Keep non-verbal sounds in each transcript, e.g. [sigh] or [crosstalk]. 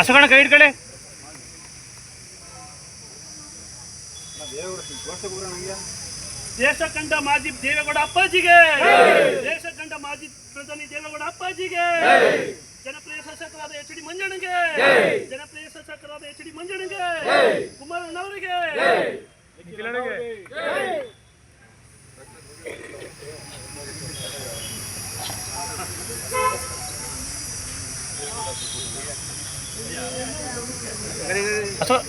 ಅಶೋಕಣ್ಣ ಕೈ ಹಿಡ್ಕೊಳ್ಳಿ. ದೇಶ ಕಂಡ ಮಾಜಿ ದೇವೇಗೌಡ ಅಪ್ಪಾಜಿಗೆ. ದೇಶ ಕಂಡ ಮಾಜಿ ಪ್ರಧಾನಿ ದೇವೇಗೌಡ ಅಪ್ಪಾಜಿಗೆ. ಜನಪ್ರಿಯ ಶಾಸಕರಾದ ಎಚ್ ಡಿ ಮಂಜಣ್ಣಗೆ. ಜನಪ್ರಿಯ ಶಾಸಕರಾದ ಎಚ್ ಡಿ ಮಂಜಣ್ಣಗೆ. ಕುಮಾರಣ್ಣವರಿಗೆ [laughs] ಅಶೋಕ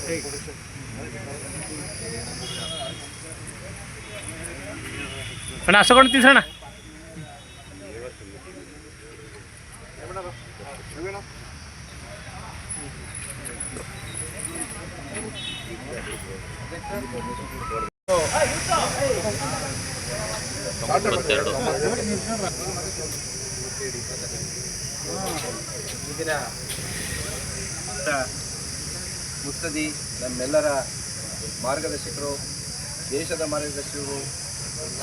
ಅಣ್ಣ ಅಶೋಕಣ್ಣ ತಿನ್ಸಣ್ಣ ಇಂದಿನ ಮುತ್ತದಿ ನಮ್ಮೆಲ್ಲರ ಮಾರ್ಗದರ್ಶಕರು, ದೇಶದ ಮಾರ್ಗದರ್ಶಕರು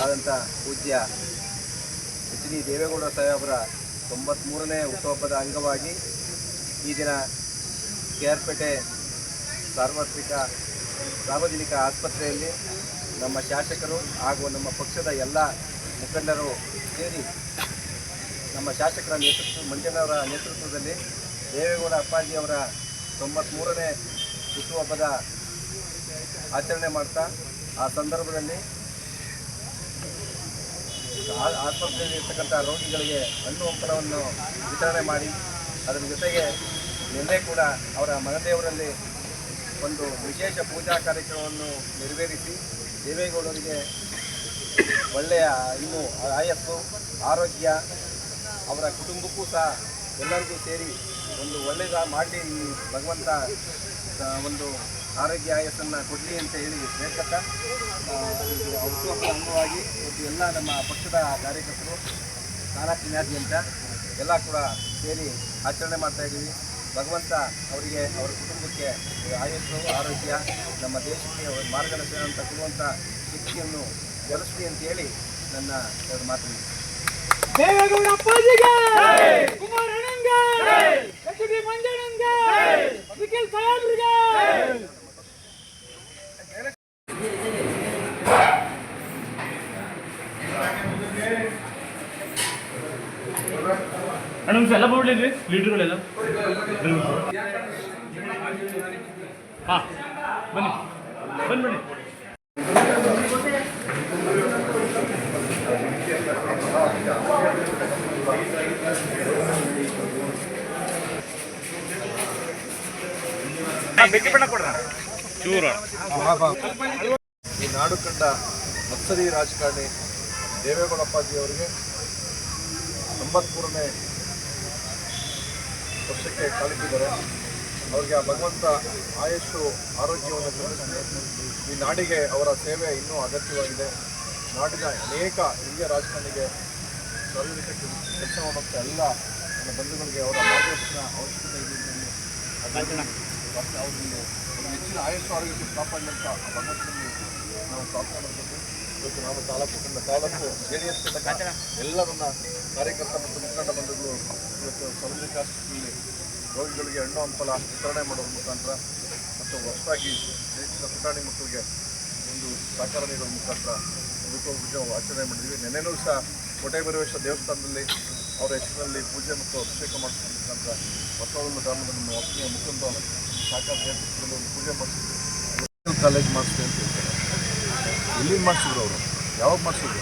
ಆದಂಥ ಪೂಜ್ಯ ಎಚ್ ಡಿ ದೇವೇಗೌಡ ಸಾಹೇಬರ ತೊಂಬತ್ತ್ಮೂರನೇ ಹುಟ್ಟುಹಬ್ಬದ ಅಂಗವಾಗಿ ಈ ದಿನ ಕೆ ಆರ್ ಪೇಟೆ ಸಾರ್ವತ್ರಿಕ ಸಾರ್ವಜನಿಕ ಆಸ್ಪತ್ರೆಯಲ್ಲಿ ನಮ್ಮ ಶಾಸಕರು ಹಾಗೂ ನಮ್ಮ ಪಕ್ಷದ ಎಲ್ಲ ಮುಖಂಡರು ಸೇರಿ ನಮ್ಮ ಶಾಸಕರ ನೇತೃತ್ವ ಮಂಜನವರ ನೇತೃತ್ವದಲ್ಲಿ ದೇವೇಗೌಡ ಅಪ್ಪಾಜಿಯವರ ತೊಂಬತ್ತ್ಮೂರನೇ ಹುಟ್ಟುಹಬ್ಬದ ಆಚರಣೆ ಮಾಡ್ತಾ, ಆ ಸಂದರ್ಭದಲ್ಲಿ ಆಸ್ಪತ್ರೆಯಲ್ಲಿ ಇರ್ತಕ್ಕಂಥ ರೋಗಿಗಳಿಗೆ ಹಣ್ಣು ಹಂಪಲವನ್ನು ವಿತರಣೆ ಮಾಡಿ, ಅದರ ಜೊತೆಗೆ ನಿನ್ನೆ ಕೂಡ ಅವರ ಮನದೇವರಲ್ಲಿ ಒಂದು ವಿಶೇಷ ಪೂಜಾ ಕಾರ್ಯಕ್ರಮವನ್ನು ನೆರವೇರಿಸಿ, ದೇವೇಗೌಡರಿಗೆ ಒಳ್ಳೆಯ, ಇನ್ನು ಆಯಸ್ಸು, ಆರೋಗ್ಯ, ಅವರ ಕುಟುಂಬಕ್ಕೂ ಸಹ ಎಲ್ಲರಿಗೂ ಸೇರಿ ಒಂದು ಒಳ್ಳೆಯದ ಮಾಡಲಿ ಭಗವಂತ ಒಂದು ಆರೋಗ್ಯ ಆಯಸ್ಸನ್ನು ಕೊಡಲಿ ಅಂತ ಹೇಳಿ ಹೇಳ್ತಕ್ಕ. ಹುಟ್ಟುಹಬ್ಬದ ಅಂಗವಾಗಿ ಮತ್ತು ಎಲ್ಲ ನಮ್ಮ ಪಕ್ಷದ ಕಾರ್ಯಕರ್ತರು ನಾನಾಜ್ಞಾದ್ಯಂತ ಎಲ್ಲ ಕೂಡ ಸೇರಿ ಆಚರಣೆ ಮಾಡ್ತಾ ಇದ್ದೀವಿ. ಭಗವಂತ ಅವರಿಗೆ ಅವರ ಕುಟುಂಬಕ್ಕೆ ಆಯಸ್ಸು ಆರೋಗ್ಯ ನಮ್ಮ ದೇಶಕ್ಕೆ ಅವರ ಮಾರ್ಗದರ್ಶನ ಅಂತ ಕೊಡುವಂಥ ಶಕ್ತಿಯನ್ನು ಗೆಲ್ಲಿಸಲಿ ಅಂತ ಹೇಳಿ ನನ್ನ ಎರಡು ಮಾತು ದೇವೇಗೌಡ ಅಪ್ಪಾಜಿಗೆ ಕುಮಾರಣ್ಣಂಗೆ ಎಚ್ ಡಿ ಮಂಜಣ್ಣಂಗೆ ನಿಖಿಲ್ ಸಾಹೇಬ್ರಿಗೆ ಅಣ್ಣ ಒಂದು ಎಲ್ಲ ಬಿಡ್ಲಿದ್ರಿ ಲೀಡರ್ಗಳೆಲ್ಲ ಹಾಂ ಬನ್ನಿ ಬನ್ನಿ ಬನ್ನಿ ಬೆಟ್ಟಿ ಬಣ್ಣ ಈ ನಾಡು ಕಂಡ ಮತ್ಸರಿ ರಾಜಕಾರಣಿ ದೇವೇಗೌಡಪ್ಪಾಜಿ ಅವರಿಗೆ ತೊಂಬತ್ಮೂರನೇ ವರ್ಷಕ್ಕೆ ಕಾಲಿಟ್ಟಿದ್ದಾರೆ ಅವರಿಗೆ ಆ ಭಗವಂತ ಆಯಸ್ಸು ಆರೋಗ್ಯವನ್ನು ಕರುಣಿಸಲಿ. ಈ ನಾಡಿಗೆ ಅವರ ಸೇವೆ ಇನ್ನೂ ಅಗತ್ಯವಾಗಿದೆ. ನಾಡಿನ ಅನೇಕ ಹಿರಿಯ ರಾಜಕಾರಣಿಗೆ ಸಾರ್ವಜನಿಕ ಕೆಲಸ ಮಾಡುವಂಥ ಎಲ್ಲ ನನ್ನ ಬಂಧುಗಳಿಗೆ ಅವರ ಮಾರ್ಗದರ್ಶನ ಅವಶ್ಯಕತೆ ಇದೆ ಅಂತ ಹೇಳಿ. ಅದರಲ್ಲಿ ಮತ್ತೆ ಅವರಿಗೆ ಹೆಚ್ಚಿನ ಆಯುಷ್ ಆರೋಗ್ಯಕ್ಕೆ ಕಾಪಾಡಿದಂಥ ಭಗವಂತನಲ್ಲಿ ನಾವು ಪ್ರಾರ್ಥನೆ ಇವತ್ತು ನಾವು ತಾಲೂಕು ಕಂಡ ತಾಲೂಕು ಜೆ ಡಿ ಎಸ್ ಎಲ್ಲ ನನ್ನ ಕಾರ್ಯಕರ್ತ ಮತ್ತು ಮುಖಂಡ ಬಂಧುಗಳು ಇವತ್ತು ಸಾರ್ವಜನಿಕ ಆಸ್ಪತ್ರೆಯಲ್ಲಿ ರೋಗಿಗಳಿಗೆ ಹಣ್ಣು, ಹಂಪಲ ವಿತರಣೆ ಮಾಡೋದ್ರ ಮುಖಾಂತರ ಮತ್ತು ಹೊಸದಾಗಿ ದೇಶದ ಪುಟಾಣಿ ಮಕ್ಕಳಿಗೆ ಒಂದು ಸಹಕಾರ ನೀಡುವ ಮುಖಾಂತರ ಹುಟ್ಟುಹಬ್ಬ ಆಚರಣೆ ಮಾಡಿದ್ವಿ ನೆನ್ನೆನೂ ಸಹ ಕೋಟೆ ಭೈರವೇಶ್ವರ ದೇವಸ್ಥಾನದಲ್ಲಿ ಅವರ ಹೆಸರಿನಲ್ಲಿ ಪೂಜೆ ಮತ್ತು ಅಭಿಷೇಕ ಮಾಡಿಸೋ ಮುಖಾಂತರ ಹೊಸವಲ್ಲ ಗ್ರಾಮದ ನಮ್ಮ ವಸತಿಯ ಮುಖಂಡ ಕಾಲೇಜ್ ಮಾಡಿಸ್ತೀವಿ ಅಂತ ಹೇಳ್ತಾರೆ. ಎಲ್ಲಿ ಮಾಡಿಸಿದ್ರು ಅವರು? ಯಾವಾಗ ಮಾಡಿಸಿದ್ರು?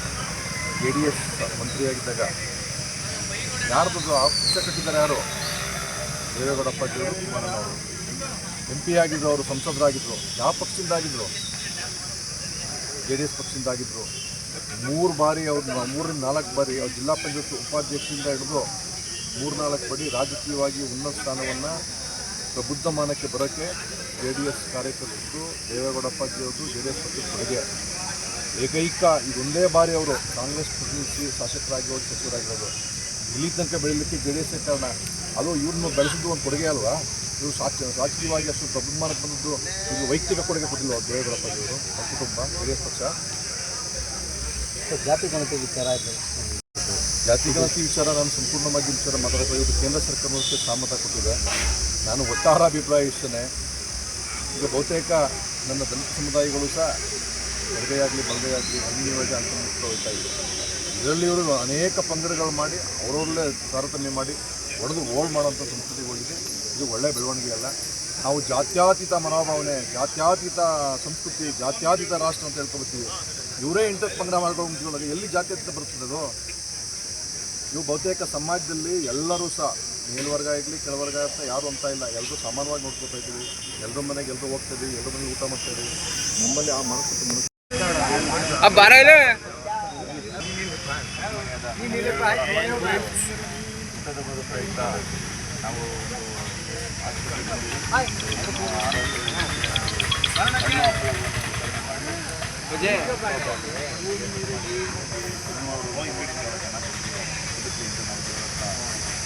ಜೆ ಡಿ ಎಸ್ ಮಂತ್ರಿಯಾಗಿದ್ದಾಗ ಯಾರ್ದು ಪಕ್ಷ ಕಟ್ಟಿದ್ದಾರೆ ಯಾರು? ದೇವೇಗೌಡ ಅಪ್ಪಾಜಿಯವರು ಕುಮಾರಣ್ಣವರು ಎಂ ಪಿ ಆಗಿದ್ರು ಅವರು ಸಂಸದರಾಗಿದ್ದರು ಯಾವ ಪಕ್ಷದಿಂದ ಆಗಿದ್ರು? ಜೆ ಡಿ ಎಸ್ ಪಕ್ಷದಿಂದ ಆಗಿದ್ದರು ಮೂರು ಬಾರಿ ಅವ್ರು, ಮೂರರಿಂದ ನಾಲ್ಕು ಬಾರಿ ಅವ್ರು ಜಿಲ್ಲಾ ಪಂಚಾಯತ್ ಉಪಾಧ್ಯಕ್ಷರಿಂದ ಹಿಡಿದು ಮೂರು ನಾಲ್ಕು ಬಾರಿ ರಾಜಕೀಯವಾಗಿ ಉನ್ನತ ಸ್ಥಾನವನ್ನು ಪ್ರಬುದ್ಧಮಾನಕ್ಕೆ ಬರೋಕ್ಕೆ ಜೆ ಡಿ ಎಸ್ ಕಾರ್ಯಕರ್ತರು ದೇವೇಗೌಡಪ್ಪಜಿಯವರು ಜೆ ಡಿ ಎಸ್ ಪಕ್ಷದ ಕೊಡುಗೆ. ಏಕೈಕ ಇದೊಂದೇ ಬಾರಿ ಅವರು ಕಾಂಗ್ರೆಸ್ ಪ್ರತಿನಿಧಿಸಿ ಶಾಸಕರಾಗಿ ಹೋಗಿ ಸಚಿವರಾಗಿರೋದು ಇಲ್ಲಿ ತನಕ ಬೆಳೀಲಿಕ್ಕೆ ಜೆ ಡಿ ಎಸ್ ಕಾರಣ. ಅದು ಇವ್ರನ್ನ ಬೆಳೆಸಿದ್ದು ಒಂದು ಕೊಡುಗೆ ಅಲ್ವಾ? ಇವರು ಸಾಚ, ರಾಜಕೀಯವಾಗಿ ಅಷ್ಟು ಪ್ರಬುದ್ಧಮಾನಕ್ಕೆ ಬಂದದ್ದು ಇದು ವೈಯಕ್ತಿಕ ಕೊಡುಗೆ ಕೊಟ್ಟಿಲ್ಲ ಅವ್ರು ದೇವೇಗೌಡಪ್ಪ ಅವರು? ಅವ್ರ ಕುಟುಂಬ ಜೆ ಡಿ ಎಸ್ ಪಕ್ಷ. ಜಾತಿ ಗಣತಿ ವಿಚಾರ ಆಯಿತು. ಜಾತಿ ವಿಚಾರ, ನಾನು ಸಂಪೂರ್ಣವಾಗಿ ವಿಚಾರ ಮಾತಾಡೋದು ಇವತ್ತು ಕೇಂದ್ರ ಸರ್ಕಾರಕ್ಕೆ ಸಹಮತ ಕೊಟ್ಟಿದೆ. ನಾನು ಒಟ್ಟಾರ ಅಭಿಪ್ರಾಯ ಇಷ್ಟೇ ಈಗ ಬಹುತೇಕ ನನ್ನ ದಲಿತ ಸಮುದಾಯಗಳು ಸಹ ಎಡಗೈಯಾಗಲಿ ಬಲಗೈಯಾಗಲಿ ಅನ್ಯವಾದ ಅಂತ ಹೋಗ್ತಾ ಇದೆ ಇದರಲ್ಲಿ ಇವರು ಅನೇಕ ಪಂಗಡಗಳು ಮಾಡಿ, ಅವರವರಲ್ಲೇ ತಾರತಮ್ಯ ಮಾಡಿ ಹೊಡೆದು ಓಲ್ಡ್ ಮಾಡೋಂಥ ಸಂಸ್ಕೃತಿಗೆ ಹೋಗಿದೆ. ಇದು ಒಳ್ಳೆಯ ಬೆಳವಣಿಗೆ ಅಲ್ಲ. ನಾವು ಜಾತ್ಯಾತೀತ ಮನೋಭಾವನೆ, ಜಾತ್ಯಾತೀತ ಸಂಸ್ಕೃತಿ, ಜಾತ್ಯಾತೀತ ರಾಷ್ಟ್ರ ಅಂತ ಹೇಳ್ಕೊಬತ್ತೀವಿ. ಇವರೇ ಇಂಟರ್ ಪಂಗಡ ಮಾಡ್ಕೊಂಡು ಎಲ್ಲಿ ಜಾತ್ಯತೀತ ಬರ್ತದೆ ಇವು ಬಹುತೇಕ ಸಮಾಜದಲ್ಲಿ ಎಲ್ಲರೂ ಸಹ ಮೇಲ್ವರ್ಗ ಆಗಲಿ ಕೆಳವರ್ಗ ಅಂತ ಯಾರು ಅಂತ ಇಲ್ಲ. ಎಲ್ಲರೂ ಸಮಾನವಾಗಿ ನೋಡ್ಕೊತಾ ಇದ್ದೀವಿ. ಎಲ್ಲರ ಮನೆಗೆ ಎಲ್ಲರೂ ಹೋಗ್ತೀವಿ ಎಲ್ಲರ ಮನೆಗೆ ಊಟ ಮಾಡ್ತೀವಿ ಇದ್ದೀವಿ ನಮ್ಮಲ್ಲಿ ಆ ಮನಸ್ಥಿತಿ ಮನಸ್ಸು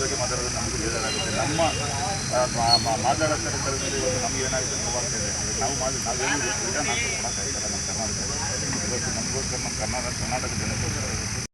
ನಮಗೂ ಬೇಜಾರಾಗುತ್ತೆ. ನಮ್ಮ ಮಾತಾಡೋ ಕರೆದಲ್ಲಿ ಇವತ್ತು ನಮ್ಗೆ ಏನಾಗುತ್ತೆ ನೋವಾಗ್ತಾ ಇದೆ. ನಾವು ಮಾಡಿ ನಾವೇನು ನಾವು ಹಾಕಿ ನಮ್ಮ ಕರ್ನಾಟಕ. ಇವತ್ತು ನಮಗೋಸ್ಕರ ನಮ್ಮ ಕರ್ನಾಟಕ ಕರ್ನಾಟಕ ಜನತೆಗೋಸ್ಕರ